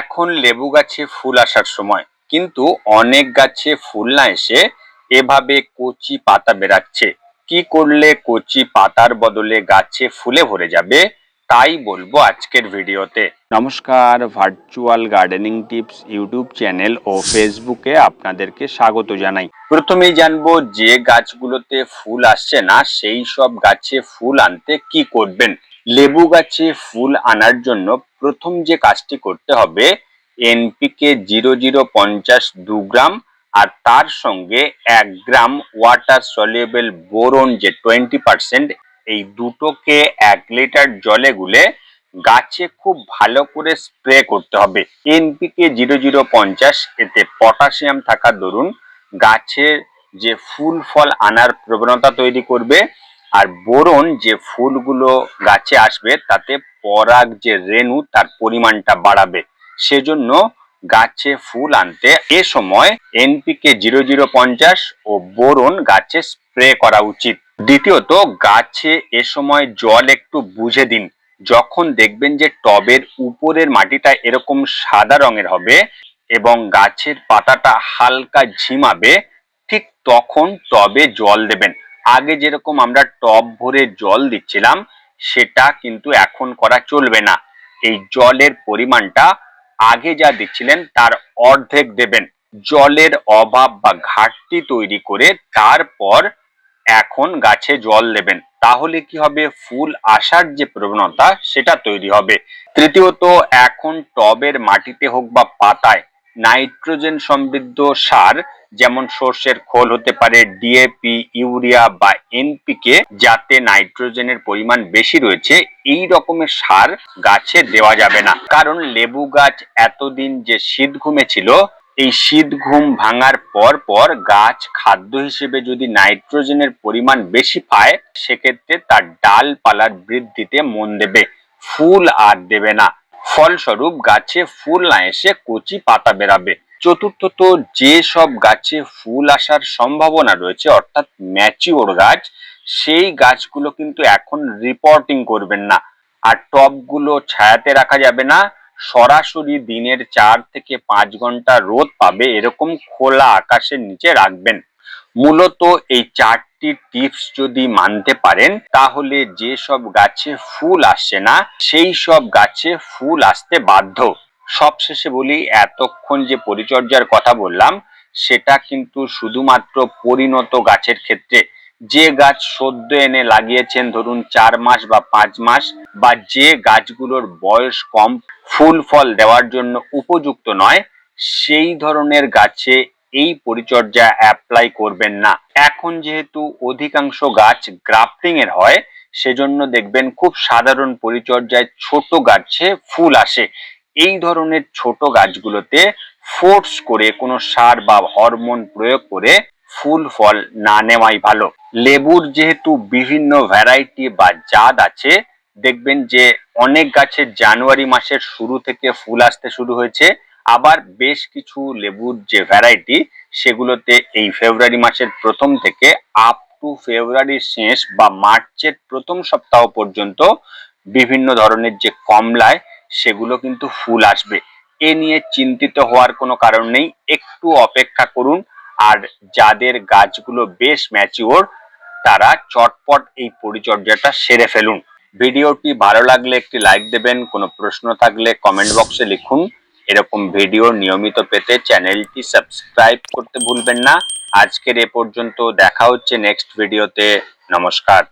এখন লেবু গাছে ফুল আসার সময়। কিন্তু অনেক গাছে ফুল না এসে এভাবে কচি পাতা বেরাচ্ছে কি করলে কচি পাতার বদলে গাছে ফুলে ভরে যাবে, তাই বলব আজকের ভিডিওতে। নমস্কার virtual gardening tips YouTube channel ও ফেসবুকে আপনাদেরকে স্বাগত জানাই। প্রথমেই জানব যে গাছগুলোতে ফুল আসছে না, সেই সব গাছে ফুল আনতে কি করবেন? লেবু গাছে ফুল আনার জন্য প্রথম যে কাজটি করতে হবে এনপিকে জিরো জিরো পঞ্চাশ দু গ্রাম আর তার সঙ্গে এক গ্রাম ওয়াটার সলিউবেল বোরন যে টোয়েন্টি পার্সেন্ট এই দুটোকে এক লিটার জলে গুলে গাছে খুব ভালো করে স্প্রে করতে হবে। এনপিকে জিরো জিরো পঞ্চাশ, এতে পটাশিয়াম থাকার দরুন, গাছের যে ফুল ফল আনার প্রবণতা তৈরি করবে আর বোরন যে ফুলগুলো গাছে আসবে, তাতে পরাগ যে রেণু, তার পরিমাণটা বাড়াবে। সেজন্য গাছে ফুল আনতে এ সময় এনপিকে জিরো জিরো পঞ্চাশ ও বোরন গাছে স্প্রে করা উচিত। দ্বিতীয়ত, গাছে এ সময় জল একটু বুঝে দিন। যখন দেখবেন যে টবের উপরের মাটিটা এরকম সাদা রঙের হবে এবং গাছের পাতাটা হালকা ঝিমাবে, ঠিক তখন টবে জল দেবেন। আগে যেরকম আমরা টব ভরে জল দিচ্ছিলাম, সেটা কিন্তু এখন করা চলবে না। এই জলের পরিমাণটা আগে যা দিচ্ছিলেন, তার অর্ধেক দেবেন। জলের অভাব বা ঘাটতি তৈরি করে তারপর এখন গাছে জল দেবেন। তাহলে কি হবে? ফুল আসার যে প্রবণতা, সেটা তৈরি হবে। তৃতীয়ত, এখন টবের মাটিতে হোক বা পাতায়, নাইট্রোজেন সমৃদ্ধ সার যেমন সর্ষের খোল হতে পারে ডিএপি ইউরিয়া বা এনপিকে যাতে নাইট্রোজেনের পরিমাণ বেশি রয়েছে, এই রকমের সার গাছে দেওয়া যাবে না। কারণ লেবু গাছ এতদিন যে শীত ঘুমে ছিল এই শীত ঘুম ভাঙার পর পর গাছ খাদ্য হিসেবে যদি নাইট্রোজেনের পরিমাণ বেশি পায়, সেক্ষেত্রে তার ডালপালার বৃদ্ধিতে মন দেবে, ফুল আর দেবে না। ফলস্বরূপ গাছে ফুল না এসে কচি পাতা বেরাবে। চতুর্থত যে সব গাছে ফুল আসার সম্ভাবনা রয়েছে, অর্থাৎ ম্যাচিওর গাছ, সেই গাছগুলো কিন্তু এখন রিপোর্টিং করবেন না। আর টবগুলো ছায়াতে রাখা যাবে না, সরাসরি দিনের চার থেকে পাঁচ ঘণ্টা রোদ পাবে, এরকম খোলা আকাশের নিচে রাখবেন। মূলত এই চারটি টিপস যদি মানতে পারেন, তাহলে যে সব গাছে ফুল আসছে না, সেই সব গাছে ফুল আসতে বাধ্য। সবশেষে বলি, এতক্ষণ যে পরিচর্যার কথা বললাম, সেটা কিন্তু শুধুমাত্র পরিণত গাছের ক্ষেত্রে। যে গাছ সদ্য এনে লাগিয়েছেন ধরুন চার মাস বা পাঁচ মাস, বা যে গাছগুলোর বয়স কম, ফুল ফল দেওয়ার জন্য উপযুক্ত নয়, সেই ধরনের গাছে এই পরিচর্যা অ্যাপ্লাই করবেন না। এখন যেহেতু অধিকাংশ গাছ গ্রাফটিং এর হয়, সেজন্য দেখবেন খুব সাধারণ পরিচর্যায় ছোট গাছে ফুল আসে। এই ধরনের ছোট গাছগুলোতে ফোর্স করে কোনো সার বা হরমোন প্রয়োগ করে ফুল, ফল না নেওয়াই ভালো। লেবুর যেহেতু বিভিন্ন ভ্যারাইটি বা জাত আছে, দেখবেন যে অনেক গাছের জানুয়ারি মাসের শুরু থেকে ফুল আসতে শুরু হয়েছে, আবার বেশ কিছু লেবুর যে ভ্যারাইটি সেগুলোতে এই ফেব্রুয়ারি মাসের প্রথম থেকে আপ টু ফেব্রুয়ারির শেষ বা মার্চের প্রথম সপ্তাহ পর্যন্ত বিভিন্ন ধরনের যে কমলায় সেগুলো কিন্তু ফুল আসবে। এ নিয়ে চিন্তিত হওয়ার কোনো কারণ নেই। একটু অপেক্ষা করুন। আর যাদের গাছগুলো বেশ ম্যাচিওর তারা চটপট এই পরিচর্যাটা সেরে ফেলুন। ভিডিওটি ভালো লাগলে একটি লাইক দেবেন, কোনো প্রশ্ন থাকলে কমেন্ট বক্সে লিখুন। এরকম ভিডিও নিয়মিত পেতে চ্যানেলটি সাবস্ক্রাইব করতে ভুলবেন না। আজকের এ পর্যন্ত দেখা হচ্ছে নেক্সট ভিডিওতে নমস্কার।